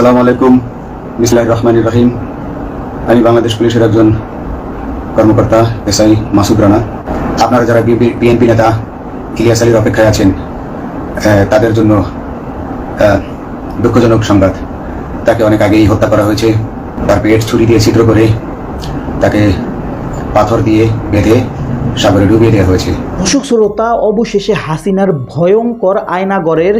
আসসালামু আলাইকুম। বিসলাহ রহমান রহিম। আমি বাংলাদেশ পুলিশের একজন কর্মকর্তা, এসআই মাসুদ রানা। আপনারা যারা বিএনপি নেতা, ইলিয়াস আলীর অপেক্ষায় আছেন তাদের জন্য দুঃখজনক সংবাদ। তাকে অনেক আগেই হত্যা করা হয়েছে। তার পেট ছুরি দিয়ে ছিদ্র করে তাকে পাথর দিয়ে বেঁধে, সাগরে ডুবিয়ে দেওয়া হয়েছে। দর্শক শ্রোতা, অবশেষে হাসিনার ভয়ঙ্কর আয়নাগরের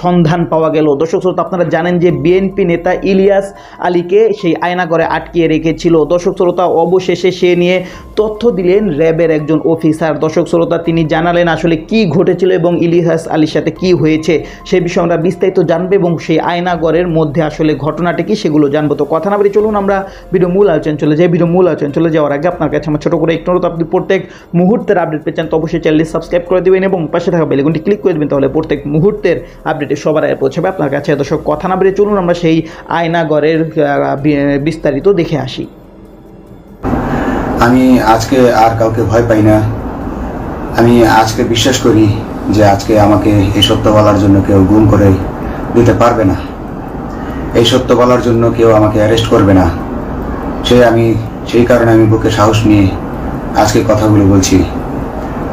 সন্ধান পাওয়া গেল। দর্শক শ্রোতা, আপনারা জানেন যে বিএনপি নেতা ইলিয়াস আলীকে সেই আয়নাগরে আটকিয়ে রেখেছিল। দর্শক শ্রোতা, অবশেষে সে নিয়ে তথ্য দিলেন র্যাবের একজন অফিসার। দর্শক শ্রোতা, তিনি জানালেন আসলে কি ঘটেছিল এবং ইলিয়াস আলীর সাথে কি হয়েছে, সে বিষয়ে আমরা বিস্তারিত জানব এবং সেই আয়নাগরের মধ্যে আসলে ঘটনাটা কি সেগুলো জানব। তো কথা না বলে চলুন, আমরা ভিডিও মূল আলোচনা চলে যাই। ভিডিও মূল আলোচনা চলে যাওয়ার আগে আপনার কাছে আমার ছোটো করে একটু আপনি প্রত্যেক মুহূর্তের আপডেট পেয়েছেন তো অবশ্যই চ্যানেলটি সাবস্ক্রাইব করে দেবেন এবং পাশে থাকা বেলেগুনটি ক্লিক করে দেবেন, তাহলে প্রত্যেক মুহূর্তের আপডেটে সবার আগে পৌঁছাবে। আপনার কাছে দর্শক কথা না বেরিয়ে চলুন, আমরা সেই আয়নাগরের বিস্তারিত দেখে আসি। আমি আজকে আর কাউকে ভয় পাই না। আমি আজকে বিশ্বাস করি যে আজকে আমাকে এই সত্য বলার জন্য কেউ গুম করে দিতে পারবে না। এই সত্য বলার জন্য কেউ আমাকে অ্যারেস্ট করবে না। সে আমি, সেই কারণে আমি বুকে সাহস নিয়ে আজকে কথাগুলো বলছি।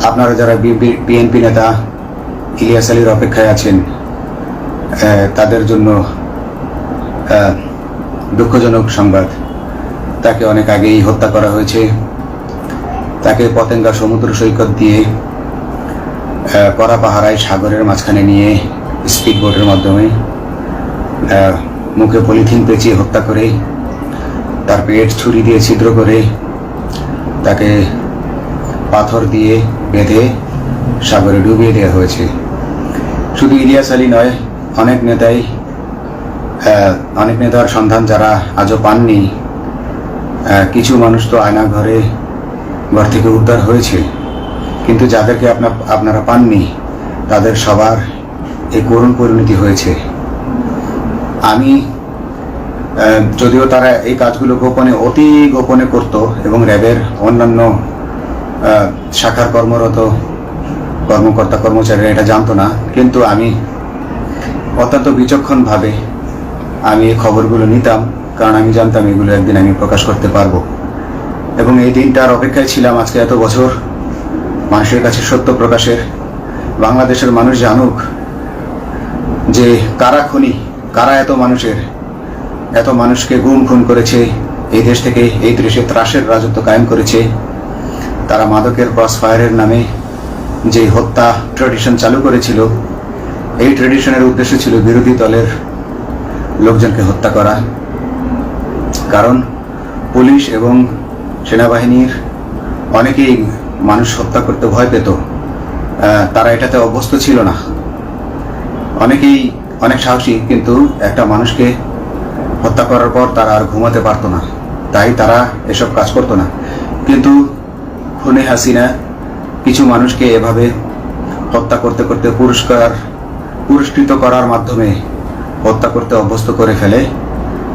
আপনারা যারা বিএনপি নেতা, ইলিয়াস আলীর অপেক্ষায় আছেন তাদের জন্য দুঃখজনক সংবাদ। তাকে অনেক আগেই হত্যা করা হয়েছে। তাকে পতেঙ্গা সমুদ্র সৈকত দিয়ে কড়া পাহারায় সাগরের মাঝখানে নিয়ে স্পিড বোটের মাধ্যমে মুখে পলিথিন পেঁচিয়ে হত্যা করে, তার পেট ছুরি দিয়ে ছিদ্র করে, তাকে পাথর দিয়ে বেঁধে, সাগরে ডুবিয়ে দেওয়া হয়েছে। শুধু ইলিয়াস আলী নয়, অনেক নেতাই অনেক নেতার সন্ধান যারা আজও পাননি কিছু মানুষ তো আয়না ঘরে ঘর থেকে উদ্ধার হয়েছে। কিন্তু যাদেরকে আপনার, আপনারা পাননি, তাদের সবার এই করুণ পরিণতি হয়েছে। আমি যদিও তারা এই কাজগুলো গোপনে, অতি গোপনে করত এবং র্যাবের অন্যান্য শাখার কর্মরত কর্মকর্তা কর্মচারীরা এটা জানতো না, কিন্তু আমি অত্যন্ত বিচক্ষণভাবে আমি এই খবরগুলো নিতাম, কারণ আমি জানতাম এগুলো একদিন আমি প্রকাশ করতে পারব। এবং এই দিনটার অপেক্ষায় ছিলাম আজকে এত বছর, মানুষের কাছে সত্য প্রকাশের, বাংলাদেশের মানুষ জানুক যে কারা খুনি, কারা এত মানুষের, এত মানুষকে গুম খুন করেছে, এই দেশ থেকে এই দেশে ত্রাসের রাজত্ব কায়েম করেছে। তারা মাদকের ক্রস ফায়ারের নামে যে হত্যা ট্রেডিশন চালু করেছিল, এই ট্রেডিশনের উদ্দেশ্য ছিল বিরোধী দলের লোকজনকে হত্যা করা। কারণ পুলিশ এবং সেনাবাহিনীর অনেকেই মানুষ হত্যা করতে ভয় পেত। তারা এটাতে অভ্যস্ত ছিল না। অনেকেই অনেক সাহসী, কিন্তু একটা মানুষকে হত্যা করার পর তারা আর ঘুমাতে পারতো না। তাই তারা এসব কাজ করতো না। কিন্তু খুনে হাসিনা কিছু মানুষকে এভাবে হত্যা করতে করতে পুরস্কার, পুরস্কৃত করার মাধ্যমে হত্যা করতে অভ্যস্ত করে ফেলে,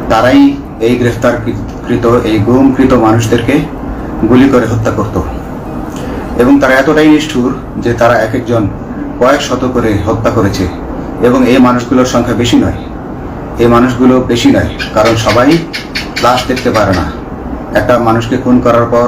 তারাই এই গ্রেফতারকৃত, এই গুমকৃত মানুষদেরকে গুলি করে হত্যা করত। এবং তারা এতটাই নিষ্ঠুর যে তারা এক একজন কয়েক শত করে হত্যা করেছে। এবং এই মানুষগুলোর সংখ্যা বেশি নয়। এই মানুষগুলো বেশি নয়, কারণ সবাই লাশ দেখতে পারে না। একটা মানুষকে খুন করার পর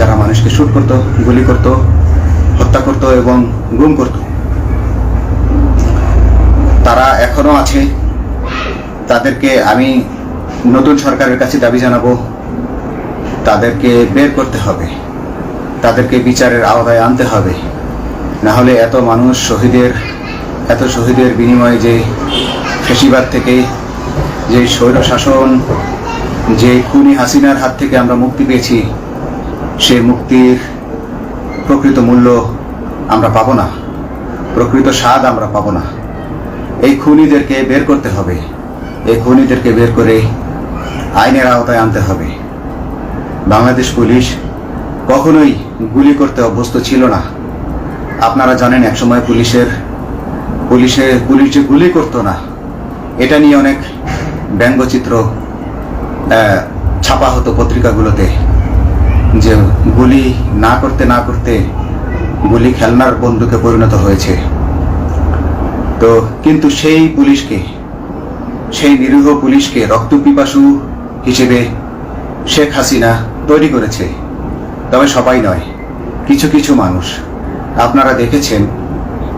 যারা মানুষকে শ্যুট করতো, গুলি করতো, হত্যা করতো এবং গুম করতো। তারা এখনও আছে। তাদেরকে আমি নতুন সরকারের কাছে দাবি জানাব। তাদেরকে বের করতে হবে। তাদেরকে বিচারের আওতায় আনতে হবে। না হলে এত মানুষ শহীদের, এত শহীদের বিনিময়ে যে ফেসিবাদ থেকে, যে স্বৈর শাসন যে খুনি হাসিনার হাত থেকে আমরা মুক্তি পেয়েছি সে মুক্তির প্রকৃত মূল্য আমরা পাবো না। প্রকৃত স্বাদ আমরা পাবো না। এই খুনিদেরকে বের করতে হবে। এই খুনিদেরকে বের করে আইনের আওতায় আনতে হবে। বাংলাদেশ পুলিশ কখনোই গুলি করতে অভ্যস্ত ছিল না। আপনারা জানেন, একসময় পুলিশের পুলিশে পুলিশ যে গুলি করতো না, এটা নিয়ে অনেক ব্যঙ্গচিত্র ছাপা হতো পত্রিকাগুলোতে। যে গুলি না করতে না করতে গুলি খেলনার বন্দুকে পরিণত হয়েছে। তো কিন্তু সেই পুলিশকে, সেই নিরীহ পুলিশকে রক্তপিপাসু হিসেবে শেখ হাসিনা তৈরি করেছে। তবে সবাই নয়, কিছু কিছু মানুষ। আপনারা দেখেছেন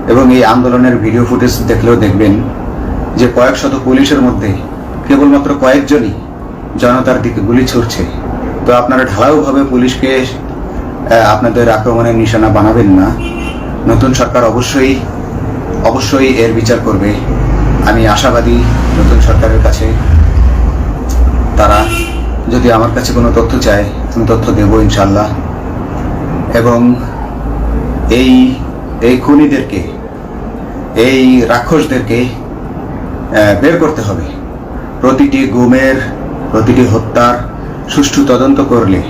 এবং এই আন্দোলনের ভিডিও ফুটেজ দেখলেও দেখবেন যে কয়েক শত পুলিশের মধ্যে কেবলমাত্র কয়েকজনই জনতার দিকে গুলি ছুড়ছে। তো আপনারা ঢালাওভাবে পুলিশকে আপনাদের আক্রমণের নিশানা বানাবেন না। নতুন সরকার অবশ্যই অবশ্যই এর বিচার করবে। আমি আশাবাদী নতুন সরকারের কাছে। তারা যদি আমার কাছে কোনো তথ্য চায়, আমি তথ্য দেবো ইনশাল্লাহ এবং এই এই খুনিদেরকে, এই রাক্ষসদেরকে বের করতে হবে। প্রতিটি গুমের, প্রতিটি হত্যার সুষ্ঠু তদন্ত করলে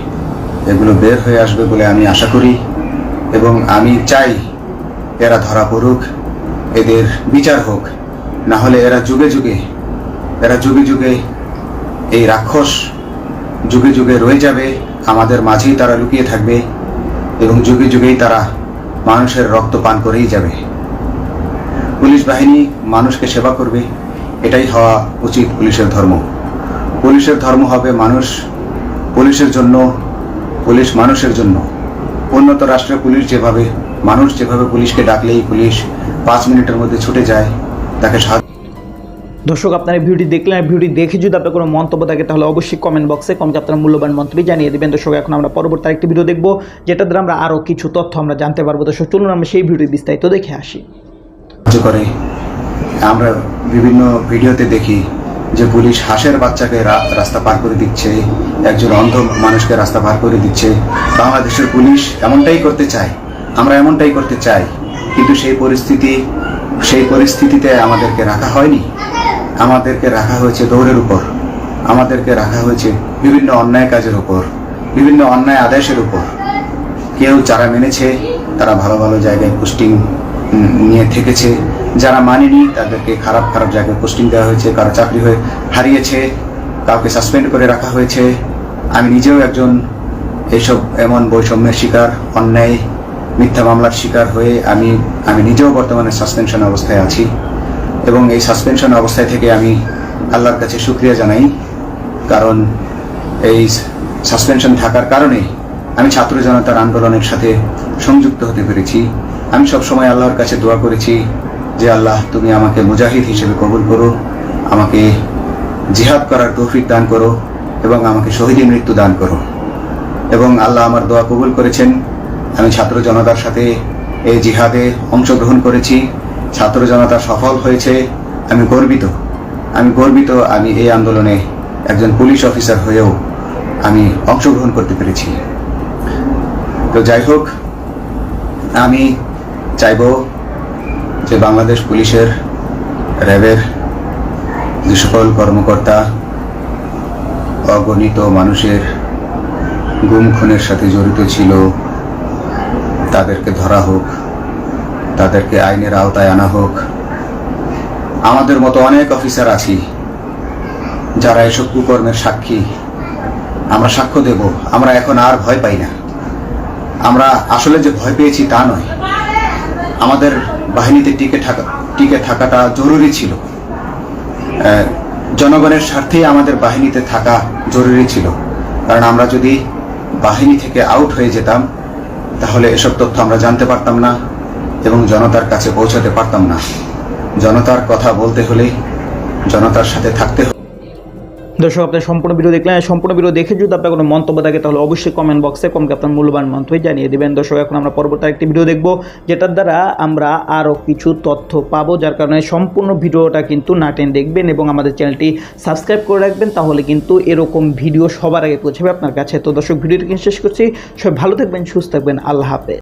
এগুলো বের হয়ে আসবে বলে আমি আশা করি এবং আমি চাই এরা ধরা পড়ুক, এদের বিচার হোক। না হলে এরা যুগে যুগে, এরা যুগে যুগে এই রাক্ষস যুগে যুগে রয়ে যাবে, আমাদের মাঝেই তারা লুকিয়ে থাকবে এবং যুগে যুগেই তারা মানুষের রক্ত পান করেই যাবে। পুলিশ বাহিনী মানুষকে সেবা করবে, এটাই হওয়া উচিত পুলিশের ধর্ম। পুলিশের ধর্ম হবে মানুষ পুলিশের জন্য পুলিশ মানুষের জন্য। উন্নত রাষ্ট্রের পুলিশ যেভাবে মানুষ যেভাবে পুলিশকে ডাকলেই পুলিশ পাঁচ মিনিটের মধ্যে ছুটে যায় তাকে সাহায্য দর্শক আপনারা ভিডিওটি দেখলেন আর ভিডিওটি দেখে যদি আপনার কোনো মন্তব্য থাকে তাহলে অবশ্যই কমেন্ট বক্সে কমকে আপনার মূল্যবান মন্তব্য জানিয়ে দেবেন। দর্শক এখন আমরা পরবর্তী আরেকটি ভিডিও দেখব যেটা দ্বারা আমরা আরও কিছু তথ্য আমরা জানতে পারব। দর্শক চলুন আমরা সেই ভিডিও বিস্তারিত দেখে আসি। করে। আমরা বিভিন্ন ভিডিওতে দেখি যে পুলিশ হাঁসের বাচ্চাকে রাস্তা পার করে দিচ্ছে, একজন অন্ধ মানুষকে রাস্তা পার করে দিচ্ছে, বাংলাদেশের পুলিশ এমনটাই করতে চায়, আমরা এমনটাই করতে চাই, কিন্তু সেই পরিস্থিতি, সেই পরিস্থিতিতে আমাদেরকে রাখা হয়নি। আমাদেরকে রাখা হয়েছে দৌড়ের উপর, আমাদেরকে রাখা হয়েছে বিভিন্ন অন্যায় কাজের উপর, বিভিন্ন অন্যায় আদেশের উপর। কেউ যারা মেনেছে, তারা ভালো ভালো জায়গায় পোস্টিং নিয়ে থেকেছে যারা মানেনি, তাদেরকে খারাপ খারাপ জায়গায় পোস্টিং দেওয়া হয়েছে, কারও চাকরি হয়ে হারিয়েছে, কাউকে সাসপেন্ড করে রাখা হয়েছে। আমি নিজেও একজন এইসব এমন বৈষম্যের শিকার, অন্যায়, মিথ্যা মামলার শিকার হয়ে আমি আমি নিজেও বর্তমানে সাসপেনশন অবস্থায় আছি। এবং এই সাসপেনশন অবস্থায় থেকে আমি আল্লাহর কাছে শুক্রিয়া জানাই, কারণ এই সাসপেনশন থাকার কারণে আমি ছাত্র জনতার আন্দোলনের সাথে সংযুক্ত হতে পেরেছি। আমি সব সময় আল্লাহর কাছে দোয়া করেছি যে আল্লাহ, তুমি আমাকে মুজাহিদ হিসেবে কবুল করো, আমাকে জিহাদ করার তৌফিক দান করো এবং আমাকে শহীদী মৃত্যু দান করো। এবং আল্লাহ আমার দোয়া কবুল করেছেন, আমি ছাত্র জনতার সাথে এই জিহাদে অংশগ্রহণ করেছি, ছাত্র জনতা সফল হয়েছে, আমি গর্বিত। আমি গর্বিত, আমি এই আন্দোলনে একজন পুলিশ অফিসার হয়েও আমি অংশগ্রহণ করতে পেরেছি। তো যাই হোক, আমি চাইব যে বাংলাদেশ পুলিশের র্যাবের যে সকল কর্মকর্তা, অগণিত মানুষের গুম খুনের সাথে জড়িত ছিল, তাদেরকে ধরা হোক, তাদেরকে আইনের আওতায় আনা হোক। আমাদের মতো অনেক অফিসার আছি, যারা এসব কুকর্মের সাক্ষী। আমরা সাক্ষ্য দেব, আমরা এখন আর ভয় পাই না। আমরা আসলে যে ভয় পেয়েছি তা নয়। আমাদের বাহিনীতে টিকে থাকা টিকে থাকাটা জরুরি ছিল। জনগণের স্বার্থেই আমাদের বাহিনীতে থাকা জরুরি ছিল। কারণ আমরা যদি বাহিনী থেকে আউট হয়ে যেতাম, তাহলে এসব তথ্য আমরা জানতে পারতাম না এবং জনতার কাছে পৌঁছাতে পারতাম না। জনতার কথা বলতে হলে জনতার সাথে থাকতে হলে দর্শক, আপনার সম্পূর্ণ ভিডিও দেখলেন। সম্পূর্ণ ভিডিও দেখে যদি আপনার কোনো মন্তব্য থাকে, তাহলে অবশ্যই কমেন্ট বক্সে কমকে আপনার মূল্যবান মন্তব্য জানিয়ে দেবেন। দর্শক, এখন আমরা পরবর্তী একটি ভিডিও দেখব, যেটার দ্বারা আমরা আরও কিছু তথ্য পাবো, যার কারণে সম্পূর্ণ ভিডিওটা কিন্তু নাটেন দেখবেন এবং আমাদের চ্যানেলটি সাবস্ক্রাইব করে রাখবেন, তাহলে কিন্তু এরকম ভিডিও সবার আগে পৌঁছাবে আপনার কাছে। তো দর্শক, ভিডিওটি শেষ করছি। সবাই ভালো থাকবেন, সুস্থ থাকবেন। আল্লাহ হাফেজ।